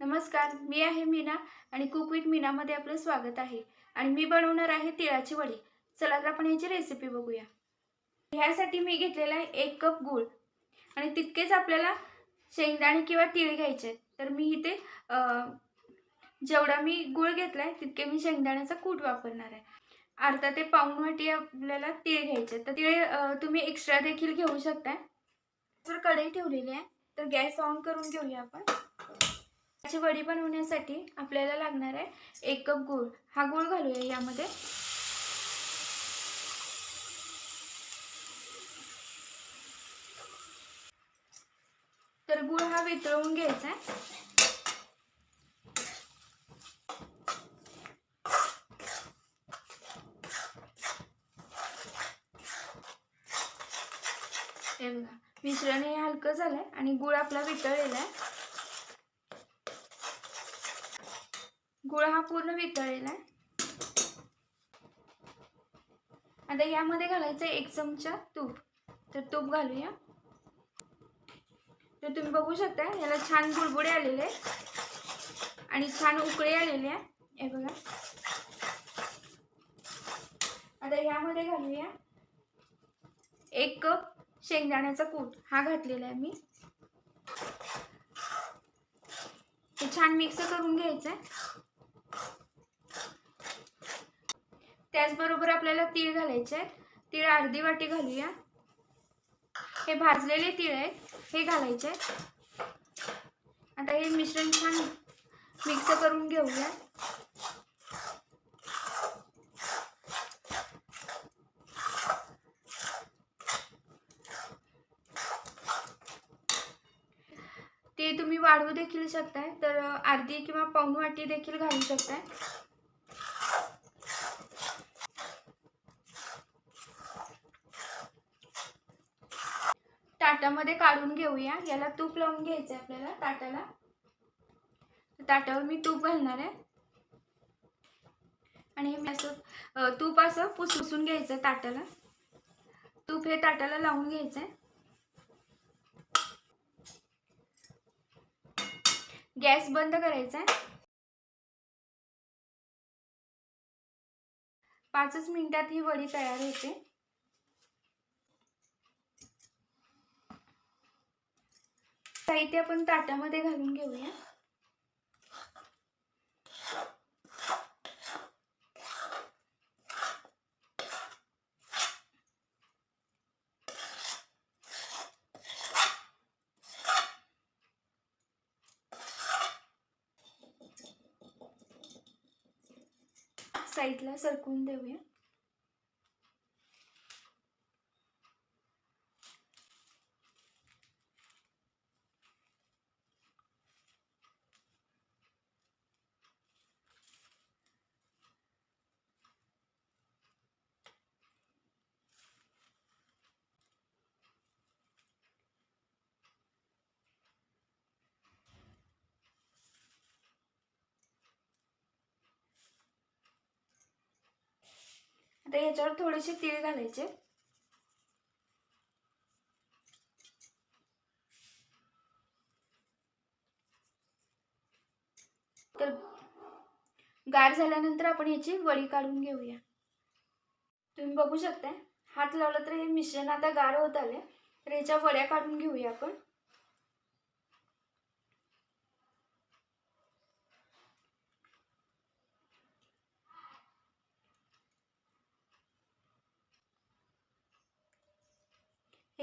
नमस्कार मी आहे मीना आणि कुक विथ मीनामध्ये आपलं स्वागत आहे. आणि मी बनवणार आहे तिळाची वडी. चला तर आपण ह्याची रेसिपी बघूया. ह्यासाठी मी घेतलेला आहे एक कप गूळ. आणि तितकेच आपल्याला शेंगदाणे किंवा तीळ घ्यायचे आहेत. तर मी इथे जेवढा मी गूळ घेतला आहे तितके मी शेंगदाण्याचा कूट वापरणार आहे. अर्धा ते पाऊण वाटी आपल्याला तीळ घ्यायचे आहेत. तर तीळ तुम्ही एक्स्ट्रा देखील घेऊ शकताय. तर कढई ठेवलेली आहे तर गॅस ऑन करून घेऊया आपण. त्याची वडी बनवण्यासाठी आपल्याला लागणार आहे एक कप गूळ. हा गूळ घालूया यामध्ये. तर गूळ हा वितळवून घ्यायचा आहे. हे बघा मिश्रण हे हलकं झालंय आणि गूळ आपला वितळलेला आहे. गुळ हा पूर्ण वितळलेला आहे. आता यामध्ये घालायचं एक चमचा तूप. तर तूप घालूया. तर तुम्ही बघू शकता याला छान बुडबुडे आलेले आहे आणि छान उकळी आलेली आहे. हे बघा. आता यामध्ये घालूया एक कप शेंगदाण्याचा कूट. हा घातलेला आहे मी. ते छान मिक्स करून घ्यायचं आहे. त्याचबरोबर आपल्याला तीळ घालायचे आहेत. तीळ अर्धी वाटी घालूया. हे भाजलेले तीळ आहेत. हे घालायचे आहेत. आता हे मिश्रण छान मिक्स करून घेऊया. ते तुम्ही वाढवू देखील शकताय. तर अर्धी किंवा पाऊण वाटी देखील घालू शकताय. ताटामध्ये काढून घेऊया. याला तूप लावून घ्यायचं आहे आपल्याला ताटाला. ताटावर मी तूप घालणार आहे. आणि मी असं तूप असं पुसपुसून घ्यायचं आहे ताटाला. तूप हे ताटाला लावून घ्यायचं आहे गॅस बंद करायचा आहे पाचच मिनिटात ही वडी तयार होते. साहित्य आपण ताटामध्ये घालून घेऊया. साईडला सरकवून देऊया. आता याच्यावर थोडेसे तीळ घालायचे. तर गार झाल्यानंतर आपण याची वडी काढून घेऊया. तुम्ही बघू शकता हात लावला तर हे मिश्रण आता गार होत आले तर याच्या वड्या काढून घेऊया आपण.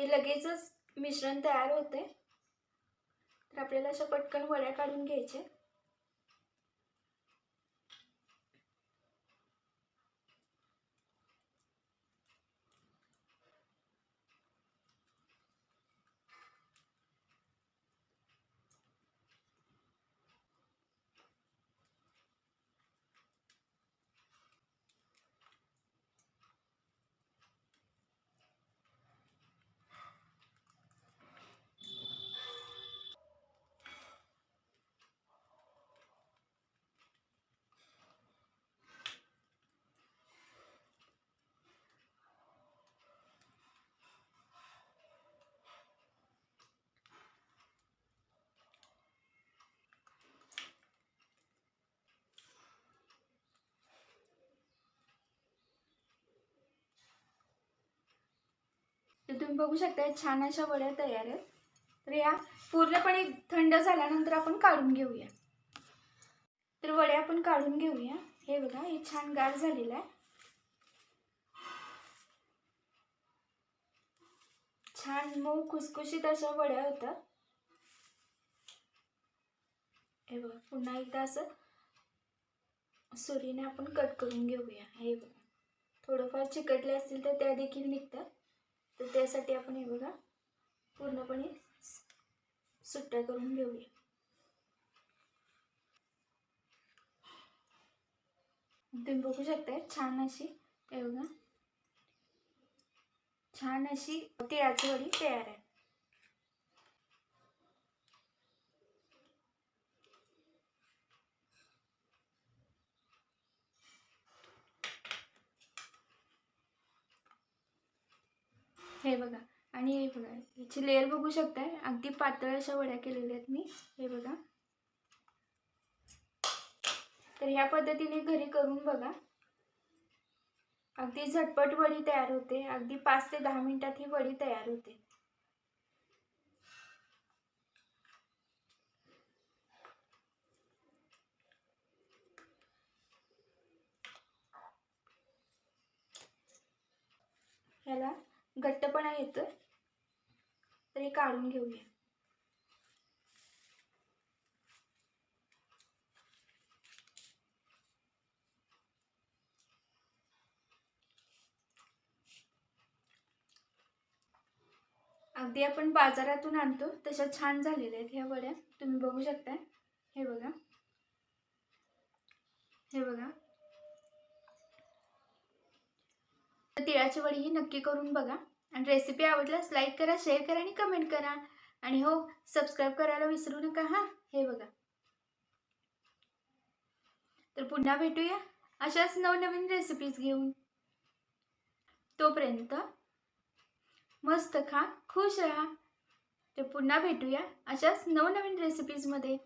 लगेचच मिश्रण तयार होते. तर आपल्याला अशा पटकन वड्या काढून घ्यायचे. तुम्ही बघू शकता छान अशा वड्या तयार आहेत. तर या पूर्णपणे थंड झाल्यानंतर आपण काढून घेऊया. तर वड्या आपण काढून घेऊया. हे बघा हे छान गार झालेलं आहे. छान मऊ खुसखुशीत अशा वड्या होतात हे बघा पुन्हा एकदा असं सुरीने आपण कट करून घेऊया. हे बघा थोडंफार चिकटले असतील तर त्या देखील निघतात. तर त्यासाठी आपण हे बघा पूर्णपणे सुट्ट्या करून घेऊया. तुम्ही बघू शकता छान अशी हे बघा. छान अशी तिळाची वडी तयार आहे. हे बघा. आणि हे बघा याची लेअर बघू शकताय. अगदी पातळ अशा वड्या केलेल्या आहेत मी. हे बघा. तर ह्या पद्धतीने घरी करून बघा. अगदी झटपट वडी तयार होते. अगदी पाच ते दहा मिनिटात ही वडी तयार होते. ह्याला घट्टपणा येतोय. तर हे काढून घेऊया. अगदी आपण बाजारातून आणतो तशा छान झालेल्या आहेत ह्या वड्या. तुम्ही बघू शकता हे बघा. हे बघा तर तिळाची वडी ही नक्की करून बघा. आणि रेसिपी आवडल्यास लाईक करा शेअर करा आणि कमेंट करा. आणि हो सबस्क्राईब करायला विसरू नका हां. हे बघा. तर पुन्हा भेटूया अशाच नवनवीन रेसिपीज घेऊन. तोपर्यंत मस्त खा खुश राहा. तर पुन्हा भेटूया अशाच नवनवीन रेसिपीजमध्ये